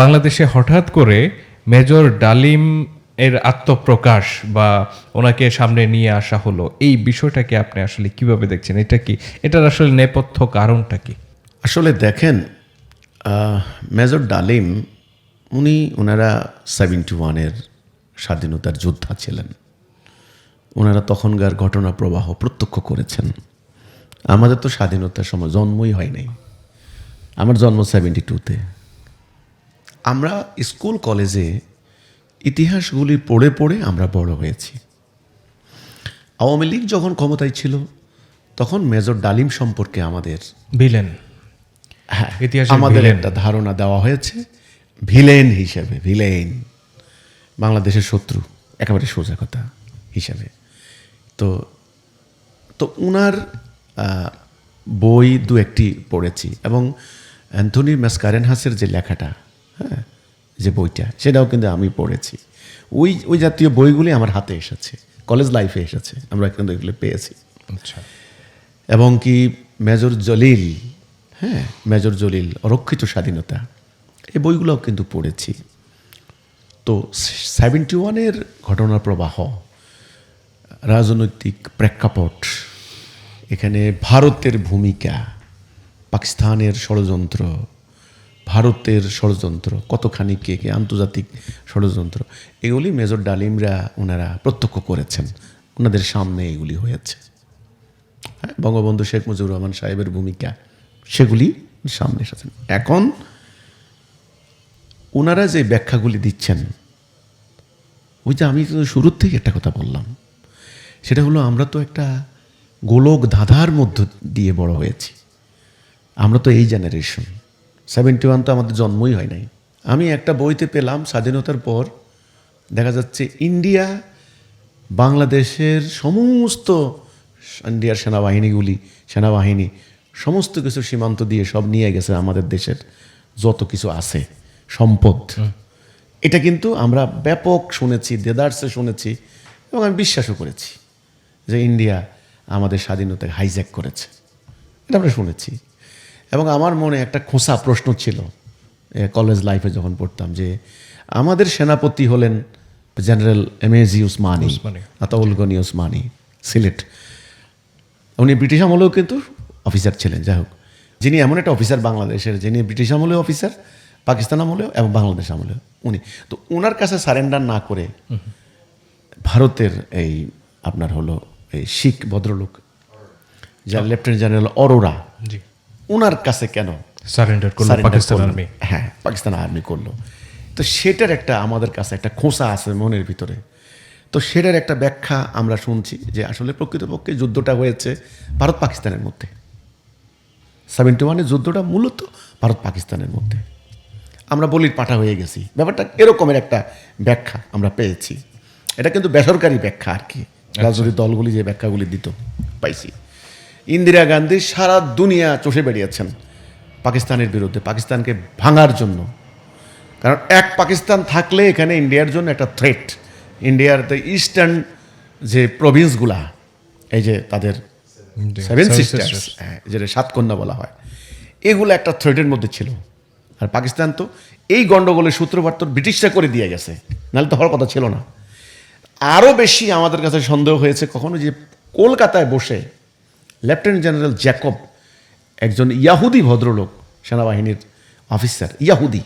বাংলাদেশে হঠাৎ করে মেজর ডালিম এর আত্মপ্রকাশ বা ওনাকে সামনে নিয়ে আসা হলো, এই বিষয়টাকে আপনি আসলে কীভাবে দেখছেন? এটা কি, এটার আসলে নেপথ্য কারণটা কি? আসলে দেখেন মেজর ডালিম, উনি ওনারা সেভেন্টি ওয়ানের স্বাধীনতার যোদ্ধা ছিলেন। ওনারা তখনকার ঘটনা প্রবাহ প্রত্যক্ষ করেছেন। আমাদের তো স্বাধীনতার সময় জন্মই হয় নাই। আমার জন্ম সেভেন্টি টুতে। আমরা স্কুল কলেজে ইতিহাসগুলি পড়ে পড়ে আমরা বড় হয়েছি। আওয়ামী লীগ যখন ক্ষমতায় ছিল তখন মেজর ডালিম সম্পর্কে আমাদের ভিলেন। হ্যাঁ আমাদের একটা ধারণা দেওয়া হয়েছে ভিলেন হিসেবে ভিলেন। বাংলাদেশের শত্রু একেবারে সোজা কথা হিসাবে। তো তো উনার বই দু একটি পড়েছি এবং অ্যান্থনি ম্যাসকারেনহাসের যে লেখাটা হ্যাঁ যে বইটা সেটাও কিন্তু আমি পড়েছি। ওই ওই জাতীয় বইগুলি আমার হাতে এসেছে কলেজ লাইফে এসেছে আমরা কিন্তু এগুলো পেয়েছি। আচ্ছা। এবং কি মেজর জলিল হ্যাঁ মেজর জলিল অরক্ষিত স্বাধীনতা এই বইগুলোও কিন্তু পড়েছি। তো সেভেন্টি ওয়ানের ঘটনা প্রবাহ রাজনৈতিক প্রেক্ষাপট এখানে ভারতের ভূমিকা পাকিস্তানের ষড়যন্ত্র ভারতের ষড়যন্ত্র কতখানি কে কে আন্তর্জাতিক ষড়যন্ত্র এগুলি মেজর ডালিমরা ওনারা প্রত্যক্ষ করেছেন। ওনাদের সামনে এগুলি হয়েছে। হ্যাঁ, বঙ্গবন্ধু শেখ মুজিবুর রহমান সাহেবের ভূমিকা সেগুলি সামনে এসেছেন এখন ওনারা যে ব্যাখ্যাগুলি দিচ্ছেন ওই যে আমি তো শুরুর থেকে একটা কথা বললাম সেটা হলো আমরা তো একটা গোলক ধাঁধার মধ্য দিয়ে বড় হয়েছি। আমরা তো এই জেনারেশন সেভেন্টি ওয়ান তো আমাদের জন্মই হয় নাই। আমি একটা বইতে পেলাম স্বাধীনতার পর দেখা যাচ্ছে ইন্ডিয়া বাংলাদেশের সমস্ত ইন্ডিয়ার সেনাবাহিনীগুলি সেনাবাহিনী সমস্ত কিছু সীমান্ত দিয়ে সব নিয়ে গেছে আমাদের দেশের যত কিছু আছে সম্পদ। এটা কিন্তু আমরা ব্যাপক শুনেছি দেদার্সে শুনেছি এবং আমি বিশ্বাসও করেছি যে ইন্ডিয়া আমাদের স্বাধীনতাকে হাইজ্যাক করেছে। এটা আমরা শুনেছি। এবং আমার মনে একটা খোঁসা প্রশ্ন ছিল কলেজ লাইফে যখন পড়তাম যে আমাদের সেনাপতি হলেন general M AG Osmani Osmani. Ataul Gani Osmani Sylhet. উনি ব্রিটিশ আমলেও কিন্তু অফিসার ছিলেন যাই হোক। যিনি এমন একটা অফিসার বাংলাদেশের যিনি ব্রিটিশ আমলেও অফিসার পাকিস্তান আমলেও এবং বাংলাদেশ আমলেও উনি। তো ওনার কাছে সারেন্ডার না করে ভারতের এই আপনার হলো এই শিখ ভদ্রলোক যা লেফটেন্যান্ট জেনারেল অরোরা জি ওনার কাছে কেন সারেন্ডার করল পাকিস্তান? আর্মি হ্যাঁ পাকিস্তান আর্মি করল। তো সেটার একটা আমাদের কাছে একটা খোঁসা আছে মনের ভিতরে। তো সেটার একটা ব্যাখ্যা আমরা শুনছি যে আসলে প্রকৃতপক্ষে যুদ্ধটা হয়েছে ভারত পাকিস্তানের মধ্যে। সেভেন্টি ওয়ানের যুদ্ধটা মূলত ভারত পাকিস্তানের মধ্যে। আমরা বলির পাঠা হয়ে গেছি। ব্যাপারটা এরকমের একটা ব্যাখ্যা আমরা পেয়েছি। এটা কিন্তু বেসরকারি ব্যাখ্যা আর কি। রাজনৈতিক দলগুলি যে ব্যাখ্যাগুলি দিত পাইছি। ইন্দিরা গান্ধী সারা দুনিয়া চষে বেরিয়েছেন পাকিস্তানের বিরুদ্ধে পাকিস্তানকে ভাঙার জন্য। কারণ এক পাকিস্তান থাকলে এখানে ইন্ডিয়ার জন্য একটা থ্রেট ইন্ডিয়ার দ্য ইস্টার্ন যে প্রভিন্সগুলা এই যে তাদের সেভেন সিস্টার্স যেটা সাতকন্যা বলা হয় এগুলো একটা থ্রেটের মধ্যে ছিল। আর পাকিস্তান তো এই গণ্ডগোলের সূত্রপাত তো ব্রিটিশরা করে দিয়ে গেছে নাহলে তো হওয়ার কথা ছিল না। আরও বেশি আমাদের কাছে সন্দেহ হয়েছে কখনো যে কলকাতায় বসে লেফটেন্যান্ট জেনারেল জ্যাকব একজন ইয়াহুদি ভদ্রলোক, সেনাবাহিনীর অফিসার ইয়াহুদি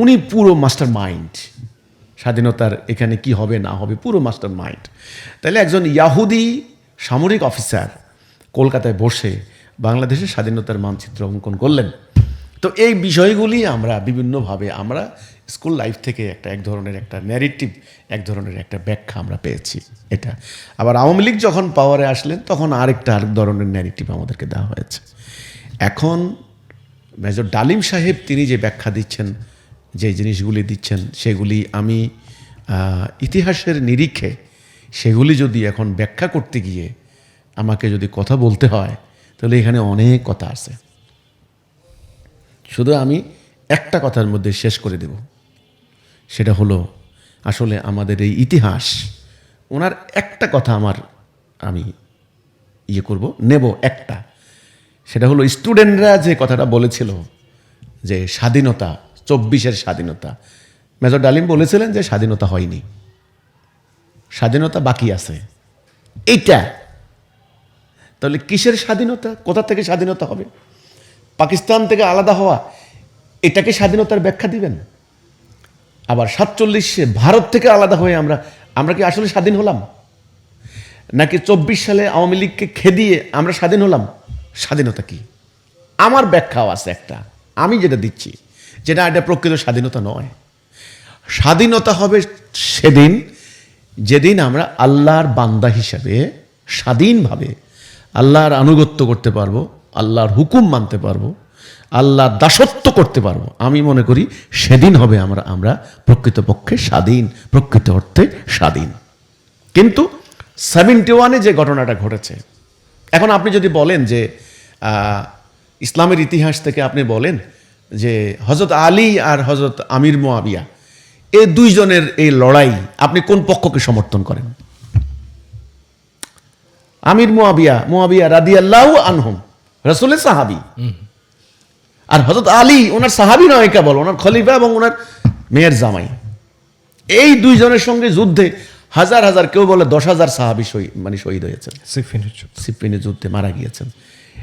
উনি পুরো মাস্টার মাইন্ড স্বাধীনতার এখানে কি হবে, না হবে, পুরো মাস্টার মাইন্ড তাহলে একজন ইয়াহুদি সামরিক অফিসার কলকাতায় বসে বাংলাদেশের স্বাধীনতার মানচিত্র অঙ্কন করলেন। তো এই বিষয়গুলি আমরা বিভিন্নভাবে আমরা স্কুল লাইফ থেকে একটা এক ধরনের একটা ন্যারেটিভ এক ধরনের একটা ব্যাখ্যা আমরা পেয়েছি এটা। আবার আওয়ামী লীগ যখন পাওয়ারে আসলেন, তখন আরেকটা আরেক ধরনের ন্যারেটিভ আমাদেরকে দেওয়া হয়েছে। এখন মেজর ডালিম সাহেব তিনি যে ব্যাখ্যা দিচ্ছেন, যে জিনিসগুলি দিচ্ছেন, সেগুলি আমি ইতিহাসের নিরিখে সেগুলি যদি এখন ব্যাখ্যা করতে গিয়ে আমাকে যদি কথা বলতে হয়, তাহলে এখানে অনেক কথা আছে। শুধু আমি একটা কথার মধ্যে শেষ করে দেব। সেটা হলো, আসলে আমাদের এই ইতিহাস, ওনার একটা কথা আমার, আমি ইয়ে করব, নেব একটা। সেটা হলো, স্টুডেন্টরা যে কথাটা বলেছিল যে স্বাধীনতা, চব্বিশের স্বাধীনতা, মেজর ডালিম বলেছিলেন যে স্বাধীনতা হয়নি। স্বাধীনতা বাকি আছে। এইটা। তাহলে কিসের স্বাধীনতা? কোথা থেকে স্বাধীনতা হবে? পাকিস্তান থেকে আলাদা হওয়া, এটাকে স্বাধীনতার ব্যাখ্যা দিবেন? আবার সাতচল্লিশে ভারত থেকে আলাদা হয়ে আমরা আমরা কি আসলে স্বাধীন হলাম? নাকি চব্বিশ সালে আওয়ামী লীগকে খেদিয়ে আমরা স্বাধীন হলাম? স্বাধীনতা কি? আমার ব্যাখ্যাও আছে একটা। আমি যেটা দিচ্ছি, যেটা এটা প্রকৃত স্বাধীনতা নয়। স্বাধীনতা হবে সেদিন, যেদিন আমরা আল্লাহর বান্দা হিসাবে স্বাধীনভাবে আল্লাহর আনুগত্য করতে পারব, আল্লাহর হুকুম মানতে পারব আল্লাহর দাসত্ব করতে পারব। আমি মনে করি সেদিন হবে আমরা আমরা প্রকৃতপক্ষে স্বাধীন, প্রকৃত অর্থে স্বাধীন। কিন্তু সেভেন্টি ওয়ানে যে ঘটনাটা ঘটেছে, এখন আপনি যদি বলেন যে ইসলামের ইতিহাস থেকে আপনি বলেন যে হজরত আলী আর হজরত আমির মোয়াবিয়া এই দুইজনের এই লড়াই আপনি কোন পক্ষকে সমর্থন করেন? আমির মোয়াবিয়া মোয়াবিয়া রাদি আল্লাহ আনহুম, রসুলের সাহাবি। আর হজরত আলী ওনার সাহাবি নয় কেবল ওনার খলিফা এবং ওনার মেয়ের জামাই। এই দুইজনের সঙ্গে যুদ্ধে হাজার হাজার কেউ বলে দশ হাজার সাহাবি শহীদ মানে শহীদ হয়েছেন। সিফিনের যুদ্ধে মারা গিয়েছেন।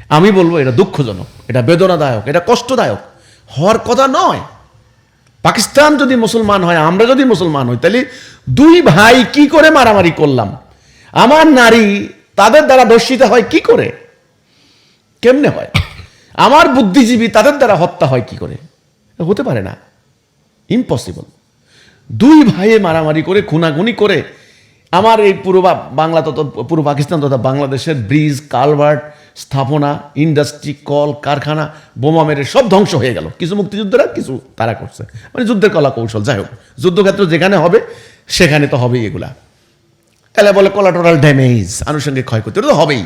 আমি বলব এটা দুঃখজনক এটা বেদনাদায়ক এটা কষ্টদায়ক। হওয়ার কথা নয়। পাকিস্তান যদি মুসলমান হয় আমরা যদি মুসলমান হই তাহলে দুই ভাই কি করে মারামারি করলাম? আমার নারী তাদের দ্বারা দর্শিত হয় কি করে? কেমনে হয়? আমার বুদ্ধিজীবী তাদের দ্বারা হত্যা হয় কি করে? হতে পারে না। ইম্পসিবল দুই ভাইয়ে মারামারি করে, খুনাখুনি করে আমার এই পুরো বাংলা তথা পুরো পাকিস্তান তথা বাংলাদেশের ব্রিজ, কালভার্ট, স্থাপনা, ইন্ডাস্ট্রি, কল, কারখানা, বোমা মেরে সব ধ্বংস হয়ে গেল। কিছু মুক্তিযুদ্ধরা, কিছু তারা করছে। মানে যুদ্ধের কলা কৌশল যাই হোক। যুদ্ধক্ষেত্র যেখানে হবে, সেখানে তো হবেই এগুলা। এলে বলে কলাটোরাল ড্যামেজ আনুষঙ্গিক ক্ষয়ক্ষতি তো হবেই।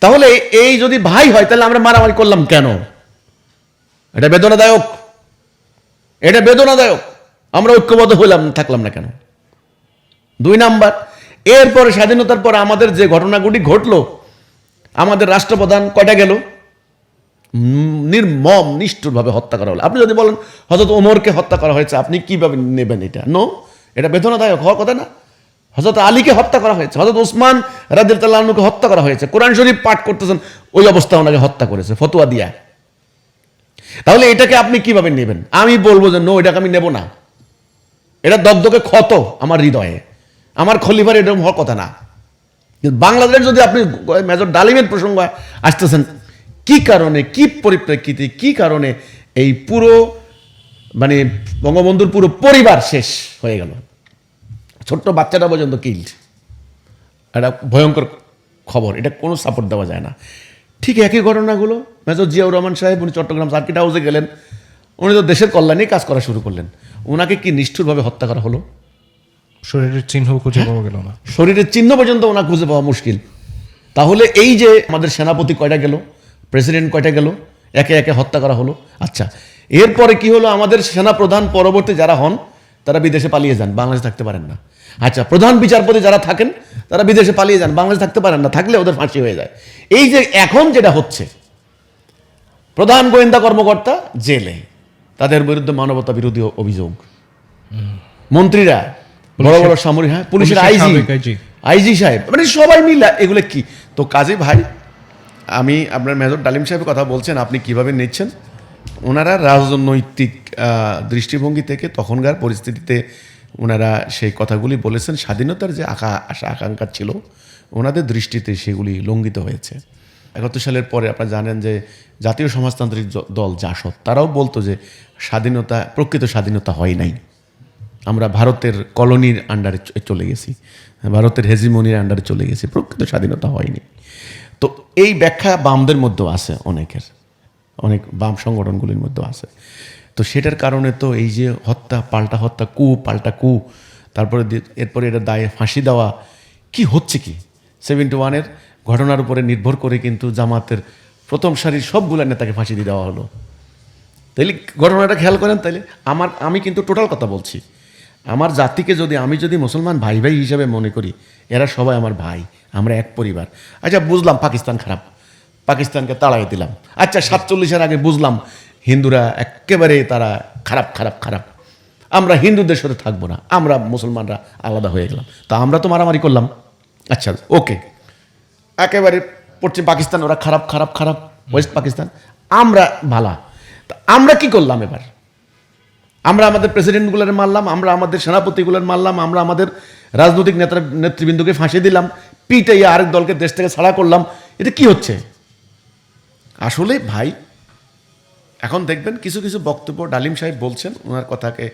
তাহলে এই যদি ভাই হয়, তাহলে আমরা মারামারি করলাম কেন? এটা বেদনাদায়ক। এটা বেদনাদায়ক। আমরা ঐক্যবদ্ধ হইলাম, থাকলাম না কেন? দুই নাম্বার, এরপরে স্বাধীনতার পর আমাদের যে ঘটনাগুলি ঘটলো, আমাদের রাষ্ট্রপ্রধান কয়টা গেল? নির্মম, নিষ্ঠুরভাবে হত্যা করা হলো। আপনি যদি বলেন হজরত ওমরকে হত্যা করা হয়েছে আপনি কীভাবে নেবেন এটা? নো এটা বেদনাদায়ক হওয়ার কথা না। হজরত আলীকে হত্যা করা হয়েছে হজরত ওসমান রাজিয়াল তাল্লাহকে হত্যা করা হয়েছে। কোরআন শরীফ পাঠ করতেছেন, ওই অবস্থায় ওনাকে হত্যা করেছে, ফতুয়া দিয়া। তাহলে এটাকে আপনি কীভাবে নেবেন? আমি বলব যে নো এটাকে আমি নেব না। এটা দগদগে ক্ষত আমার হৃদয়ে। আমার খলিফার এরকম হওয়ার কথা না। বাংলাদেশ যদি আপনি মেজর ডালিমের প্রসঙ্গ আসতেছেন, কি কারণে, কি পরিপ্রেক্ষিতে, কি কারণে এই পুরো মানে বঙ্গবন্ধুর পুরো পরিবার শেষ হয়ে গেল? ছোট্ট বাচ্চাটা পর্যন্ত কিল্ড একটা ভয়ঙ্কর খবর এটা কোনো সাপোর্ট দেওয়া যায় না। ঠিক একই ঘটনাগুলো মেজর জিয়াউর রহমান সাহেব উনি চট্টগ্রাম সার্কিট হাউসে গেলেন। উনি তো দেশের কল্যাণেই কাজ করা শুরু করলেন। ওনাকে কি নিষ্ঠুরভাবে হত্যা করা হলো? শরীরের চিহ্ন খুঁজে পাওয়া গেল না। শরীরের চিহ্ন পর্যন্ত ওনা খুঁজে পাওয়া মুশকিল। তাহলে এই যে আমাদের সেনাপতি কয়টা গেল প্রেসিডেন্ট কয়টা গেল একে একে হত্যা করা হলো। আচ্ছা এরপরে কি হলো? আমাদের সেনাপ্রধান পরবর্তী যারা হন তারা বিদেশে পালিয়ে যান বাংলাদেশে থাকতে পারেন না। আচ্ছা প্রধান বিচারপতি যারা থাকেন তারা বিদেশে পালিয়ে যান বাংলাদেশে থাকতে পারেন না থাকলে ওদের ফাঁসি হয়ে যায়। এই যে এখন যেটা হচ্ছে প্রধান গোয়েন্দা কর্মকর্তা জেলে তাদের বিরুদ্ধে মানবতা বিরোধী অভিযোগ। মন্ত্রীরা বড় বড় সামরিক হ্যাঁ পুলিশের আইজি। আইজি সাহেব মানে সবাই মিলে এগুলো কি? তো কাজে ভাই আমি আপনার মেজর ডালিম সাহেবের কথা বলছেন আপনি কীভাবে নিচ্ছেন? ওনারা রাজনৈতিক আহ, দৃষ্টিভঙ্গি থেকে তখনকার পরিস্থিতিতে ওনারা সেই কথাগুলি বলেছেন। স্বাধীনতার যে আকা আশা, আকাঙ্ক্ষা ছিল, ওনাদের দৃষ্টিতে সেগুলি লঙ্ঘিত হয়েছে। একাত্তর সালের পরে আপনারা জানেন যে জাতীয় সমাজতান্ত্রিক দল জাসদ তারাও বলতো যে স্বাধীনতা, প্রকৃত স্বাধীনতা হয় নাই। আমরা ভারতের কলোনির আন্ডারে চলে গেছি। ভারতের হেজিমনির আন্ডারে চলে গেছি। প্রকৃত স্বাধীনতা হয়নি। তো এই ব্যাখ্যা বামদের মধ্যেও আছে অনেকের। অনেক বাম সংগঠনগুলির মধ্যেও আছে। তো সেটার কারণে তো এই যে হত্যা, পাল্টা হত্যা, কু, পাল্টা কু, তারপরে এরপরে এটা দায়ে ফাঁসি দেওয়া, কি হচ্ছে কি? সেভেন্টি ওয়ানের ঘটনার উপরে নির্ভর করে কিন্তু জামাতের প্রথম সারির সবগুলো নেতাকে ফাঁসি দিয়ে দেওয়া হলো। তাইলে ঘটনাটা খেয়াল করেন তাইলে আমার, আমি কিন্তু টোটাল কথা বলছি। আমার জাতিকে যদি, আমি যদি মুসলমান ভাই ভাই হিসাবে মনে করি, এরা সবাই আমার ভাই, আমরা এক পরিবার। আচ্ছা বুঝলাম পাকিস্তান খারাপ, পাকিস্তানকে তাড়াই দিলাম। আচ্ছা সাতচল্লিশের আগে বুঝলাম হিন্দুরা একেবারে তারা খারাপ খারাপ খারাপ। আমরা হিন্দুদের সাথে থাকব না। আমরা মুসলমানরা আলাদা হয়ে গেলাম। তা আমরা তো মারামারি করলাম। আচ্ছা ওকে। একেবারে পশ্চিম পাকিস্তান, ওরা খারাপ খারাপ খারাপ। ওয়েস্ট পাকিস্তান। আমরা ভালা। তা আমরা কি করলাম এবার? আমরা আমাদের প্রেসিডেন্টগুলোর মারলাম, আমরা আমাদের সেনাপতিগুলোর মারলাম, আমরা আমাদের রাজনৈতিক নেতা নেতৃবৃন্দকে ফাঁসিয়ে দিলাম, পিটাইয়া আরেক দলকে দেশ থেকে ছাড়া করলাম। এটা কি হচ্ছে? আসলে ভাই এখন দেখবেন কিছু কিছু বক্তব্য ডালিম সাহেব বলছেন, ওনার কথাকে।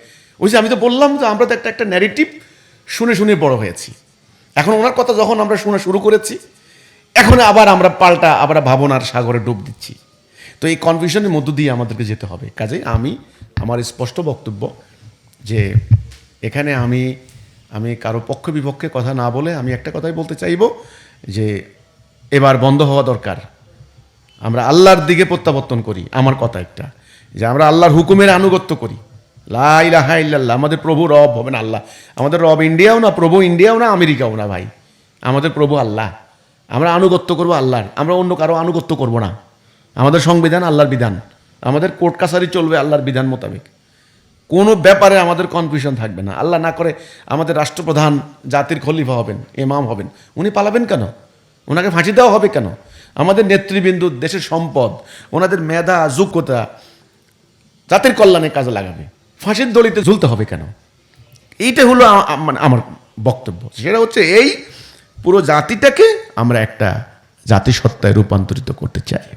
ওই যে আমি তো বললাম যে আমরা তো একটা একটা ন্যারেটিভ শুনে শুনে বড় হয়েছি। এখন ওনার কথা যখন আমরা শোনা শুরু করেছি, এখন আবার আমরা পাল্টা, আবার ভাবনার সাগরে ডুব দিচ্ছি। তো এই কনফিউশনের মধ্য দিয়ে আমাদেরকে যেতে হবে। কাজেই আমি, আমার স্পষ্ট বক্তব্য যে এখানে আমি আমি কারও পক্ষ বিপক্ষে কথা না বলে আমি একটা কথাই বলতে চাইব যে এবার বন্ধ হওয়া দরকার। আমরা আল্লাহর দিকে প্রত্যাবর্তন করি, আমার কথা একটা। যে আমরা আল্লাহর হুকুমের আনুগত্য করি। লা ইলাহা ইল্লাল্লাহ, আমাদের প্রভু রব হবেন আল্লাহ। আমাদের রব ইন্ডিয়াও না, প্রভু ইন্ডিয়াও না, আমেরিকাও না ভাই। আমাদের প্রভু আল্লাহ। আমরা আনুগত্য করব আল্লাহর, আমরা অন্য কারও আনুগত্য করব না। আমাদের সংবিধান আল্লাহর বিধান। আমাদের কোর্ট কাছারি চলবে আল্লাহর বিধান মোতাবেক। কোনো ব্যাপারে আমাদের কনফিউশন থাকবে না। আল্লাহ না করে আমাদের রাষ্ট্রপ্রধান জাতির খলিফা হবেন এমাম হবেন। উনি পালাবেন কেন? ওনাকে ফাঁসি দেওয়া হবে কেন? আমাদের নেতৃবৃন্দু দেশের সম্পদ, ওনাদের মেধা, যোগ্যতা, জাতির কল্যাণে কাজে লাগাবে। ফাঁসির দলিতে ঝুলতে হবে কেন? এইটা হলো মানে আমার বক্তব্য। সেটা হচ্ছে এই, পুরো জাতিটাকে আমরা একটা জাতিসত্তায় রূপান্তরিত করতে চাই।